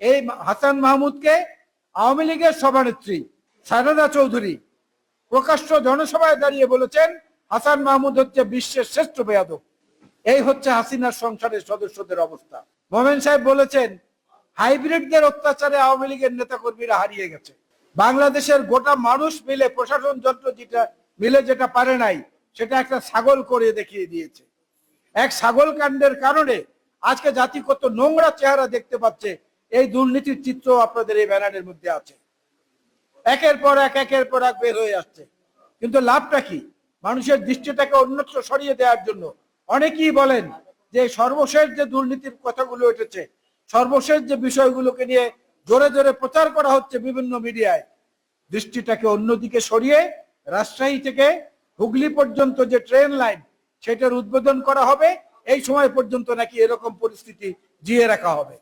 এই হাসান মাহমুদকে আওয়ামী লীগের সভানেত্রী সারদা চৌধুরী প্রকাশ্য জনসভায় দাঁড়িয়ে বলেছেন, হাসান মাহমুদ হচ্ছে বিশ্বের শ্রেষ্ঠ বেয়াদব। এই হচ্ছে হাসিনার সংসদের সদস্যদের অবস্থা। মোমেন সাহেব বলেছেন, হাইব্রিডদের অত্যাচারে আওয়ামী লীগের নেতাকর্মীরা হারিয়ে গেছে। বাংলাদেশের গোটা মানুষ মিলে, প্রশাসন যন্ত্র যেটা মিলে যেটা পারে নাই, সেটা একটা ছাগল করে দেখিয়ে দিয়েছে। এক ছাগল কাণ্ডের কারণে আজকে জাতি কত নোংরা চেহারা দেখতে পাচ্ছে এই দুর্নীতির চিত্র আপনাদের এই ব্যানারের মধ্যে আছে। একের পর এক, একের পর এক বের হয়ে আসছে। কিন্তু লাভটা কি? মানুষের দৃষ্টিটাকে অন্যত্র সরিয়ে দেওয়ার জন্য অনেকেই বলেন যে সর্বশেষ যে দুর্নীতির কথাগুলো উঠেছে, সর্বশেষ যে বিষয়গুলোকে নিয়ে জোরে জোরে প্রচার করা হচ্ছে বিভিন্ন মিডিয়ায়, দৃষ্টিটাকে অন্যদিকে সরিয়ে রাজশাহী থেকে হুগলি পর্যন্ত যে ট্রেন লাইন, সেটার উদ্বোধন করা হবে। এই সময় পর্যন্ত নাকি এরকম পরিস্থিতি জিয়ে রাখা হবে।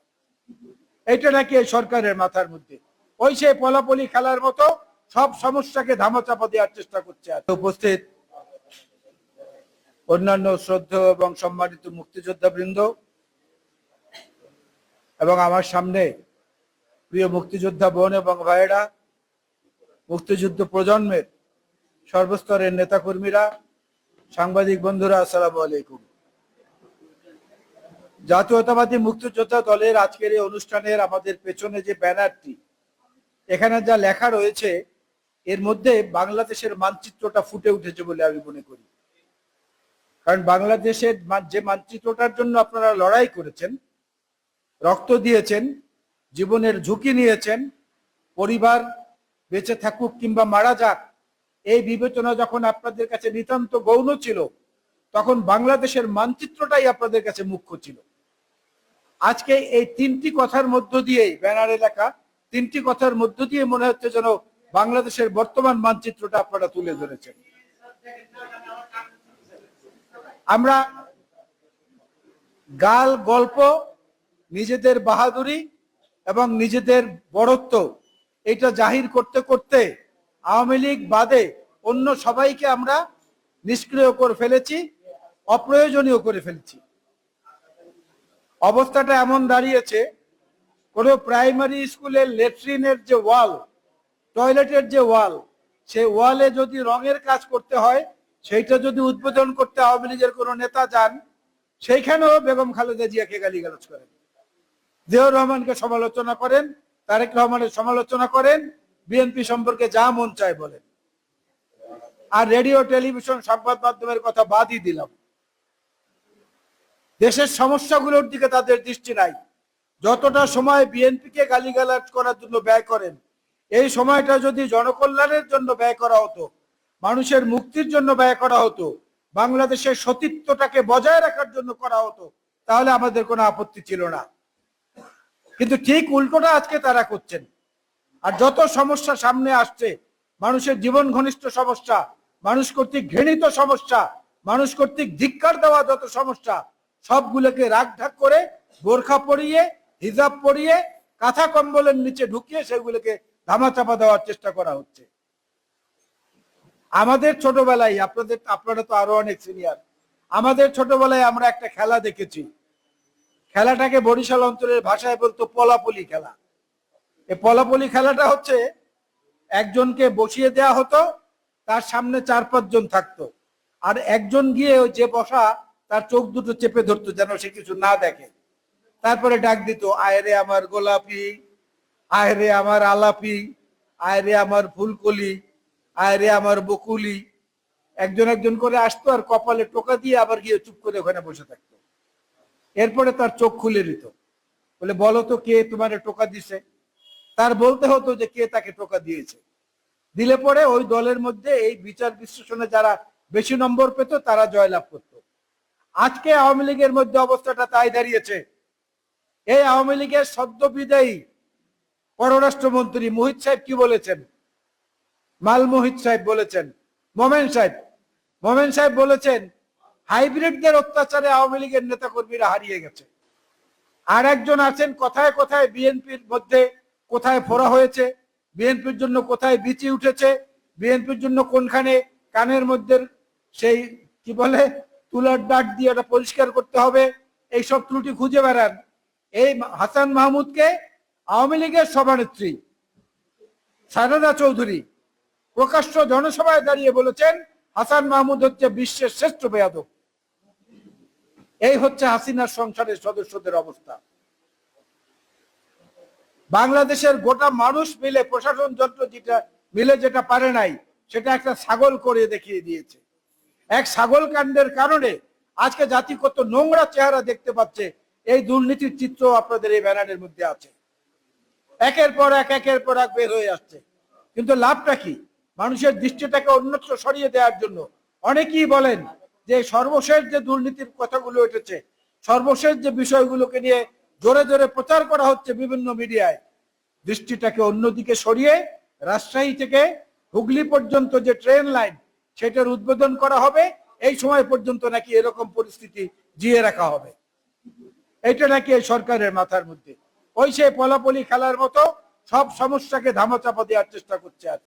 এটা নাকি এই সরকারের মাথার মধ্যে। ওই সে পলাপলি খেলার মতো সব সমস্যাকে ধামাচাপা দেওয়ার চেষ্টা করছে উপস্থিত অন্যান্য শ্রদ্ধা এবং সম্মানিত মুক্তিযোদ্ধা বৃন্দ এবং আমার সামনে প্রিয় মুক্তিযোদ্ধা বোন এবং ভাইয়েরা, মুক্তিযুদ্ধ প্রজন্মের সর্বস্তরের নেতাকর্মীরা, সাংবাদিক বন্ধুরা, আসসালামু আলাইকুম। জাতীয়তাবাদী মুক্তিযোদ্ধা দলের আজকের এই অনুষ্ঠানের আমাদের পেছনে যে ব্যানারটি, এখানে যা লেখা রয়েছে, এর মধ্যে বাংলাদেশের মানচিত্রটা ফুটে উঠেছে বলে আমি মনে করি। কারণ বাংলাদেশের যে মানচিত্রটার জন্য আপনারা লড়াই করেছেন, রক্ত দিয়েছেন, জীবনের ঝুঁকি নিয়েছেন, পরিবার বেঁচে থাকুক কিংবা মারা যাক, এই বিবেচনা যখন আপনাদের কাছে নিতান্ত গৌণ ছিল, তখন বাংলাদেশের মানচিত্রটাই আপনাদের কাছে মুখ্য ছিল। আজকে এই তিনটি কথার মধ্য দিয়েই ব্যানারে লেখা তিনটি কথার মধ্য দিয়ে মনে হচ্ছে যেন বাংলাদেশের বর্তমান মানচিত্রটা আপনারা তুলে ধরেছেন। আমরা গাল, গল্প, নিজেদের বাহাদুরি এবং নিজেদের বড়ত্ব এটা জাহির করতে করতে আওয়ামী লীগ বাদে অন্য সবাইকে আমরা নিষ্ক্রিয় করে ফেলেছি, অপ্রয়োজনীয় করে ফেলেছি। অবস্থাটা এমন দাঁড়িয়েছে, কোনো প্রাইমারি স্কুলের লেট্রিনের যে ওয়াল টয়লেটের যে ওয়াল, সেই ওয়ালে যদি রঙের কাজ করতে হয়, সেইটা যদি উদ্বোধন করতে আওয়ামী লীগের কোনো নেতা যান, সেইখানেও বেগম খালেদা জিয়াকে গালিগালাজ করেন। জিয়াউর রহমানকে সমালোচনা করেন, তারেক রহমানের সমালোচনা করেন, বিএনপি সম্পর্কে যা মন চায় বলেন। আর রেডিও, টেলিভিশন, সংবাদ মাধ্যমের কথা বাদই দিলাম। দেশের সমস্যাগুলোর দিকে তাদের দৃষ্টি নাই। যতটা সময় বিএনপিকে গালিগালাজ করার জন্য ব্যয় করেন, এই সময়টা যদি জনকল্যাণের জন্য ব্যয় করা হতো, মানুষের মুক্তির জন্য ব্যয় করা হতো, বাংলাদেশের সতীত্বটাকে বজায় রাখার জন্য করা হতো, তাহলে আমাদের কোনো আপত্তি ছিল না। কিন্তু ঠিক উল্টোটা আজকে তারা করছেন। আর যত সমস্যা সামনে আসছে, মানুষের জীবন ঘনিষ্ঠ সমস্যা, মানুষ কর্তৃক ঘৃণিত সমস্যা, মানুষ কর্তৃক ধিক্কার দেওয়া যত সমস্যা সবগুলোকে রাগ ঢাক করে বোরখা পরিয়ে, হিজাব পরিয়ে, কাঁথা কম্বলের নিচে ঢুকিয়ে সেগুলোকে ধামাচাপা দেওয়ার চেষ্টা করা হচ্ছে। আমাদের ছোটবেলায়, আপনাদের আপনারা তো আরও অনেক সিনিয়র আমাদের ছোটবেলায় আমরা একটা খেলা দেখেছি। খেলাটাকে বরিশাল অঞ্চলের ভাষায় বলতো পলাপলি খেলা। এই পলাপলি খেলাটা হচ্ছে, একজনকে বসিয়ে দেয়া হতো, তার সামনে চার পাঁচজন থাকতো। আর একজন গিয়ে ওই যে বসা তার চোখ দুটো চেপে ধরতো যেন সে কিছু না দেখে। তারপরে ডাক দিত আয়রে আমার গোলাপি আয়রে আমার আলাপি আয়রে আমার ফুলকলি আয়রে আমার বকুলি। একজন একজন করে আসতো আর কপালে টোকা দিয়ে আবার গিয়ে চুপ করে ওখানে বসে থাকতো। এরপরে তার চোখ খুলে দিত। বলে, বলো তো কে তোমার টোকা দিছে? তার বলতে হতো যে, কে তাকে টোকা দিয়েছে? দিলে পরে ওই দলের মধ্যে এই বিচার বিশ্লেষণে যারা বেশি নম্বর পেত, তারা জয়লাভ করত। আজকে আওয়ামী লীগের মধ্যে অবস্থাটা তাই দাঁড়িয়েছে। এই আওয়ামী লীগের সদ্য বিদায়ী পররাষ্ট্রমন্ত্রী মোহিত সাহেব কি বলেছেন? মাল মোহিত সাহেব বলেছেন। মোমেন সাহেব মোমেন সাহেব বলেছেন, হাইব্রিডদের অত্যাচারে আওয়ামী লীগের নেতাকর্মীরা হারিয়ে গেছে। আর একজন আছেন, কোথায় কোথায় বিএনপির মধ্যে কোথায় ফোড়া হয়েছে, বিএনপির জন্য কোথায় বিচি উঠেছে, বিএনপির জন্য কোনখানে কানের মধ্যে সেই, কি বলে তুলার ডাক দিয়ে ওটা পরিষ্কার করতে হবে। এইসব ত্রুটি খুঁজে বেড়ান। এই হাসান মাহমুদকে আওয়ামী লীগের সভানেত্রী সারদা চৌধুরী প্রকাশ্য জনসভায় দাঁড়িয়ে বলেছেন, হাসান মাহমুদ হচ্ছে বিশ্বের শ্রেষ্ঠ বেয়াদব। এই হচ্ছে হাসিনার সংসারের সদস্যদের অবস্থা। বাংলাদেশের গোটা মানুষ মিলে প্রশাসন যন্ত্র যেটা, মিলে যেটা পারে নাই, সেটা একটা ছাগল করে দেখিয়ে দিয়েছে। এক ছাগল কাণ্ডের কারণে আজকে জাতি কত নোংরা চেহারা দেখতে পাচ্ছে। এই দুর্নীতির চিত্র আপনাদের এই ব্যানারের মধ্যে আছে। একের পর এক, একের পর এক বের হয়ে আসছে। কিন্তু লাভটা কি? মানুষের দৃষ্টিটাকে অন্যত্র সরিয়ে দেওয়ার জন্য অনেকেই বলেন যে সর্বশেষ যে দুর্নীতির কথাগুলো উঠেছে, সর্বশেষ যে বিষয়গুলোকে নিয়ে জোরে জোরে প্রচার করা হচ্ছে বিভিন্ন মিডিয়ায়, দৃষ্টিটাকে অন্যদিকে সরিয়ে রাজশাহী থেকে হুগলি পর্যন্ত যে ট্রেন লাইন সেটার উদ্বোধন করা হবে। এই সময় পর্যন্ত নাকি এরকম পরিস্থিতি জিয়ে রাখা হবে। এটা নাকি এই সরকারের মাথার মধ্যে। ওই সে পলাপলি খেলার মতো সব সমস্যাকে ধামাচাপা দেওয়ার চেষ্টা করছে আর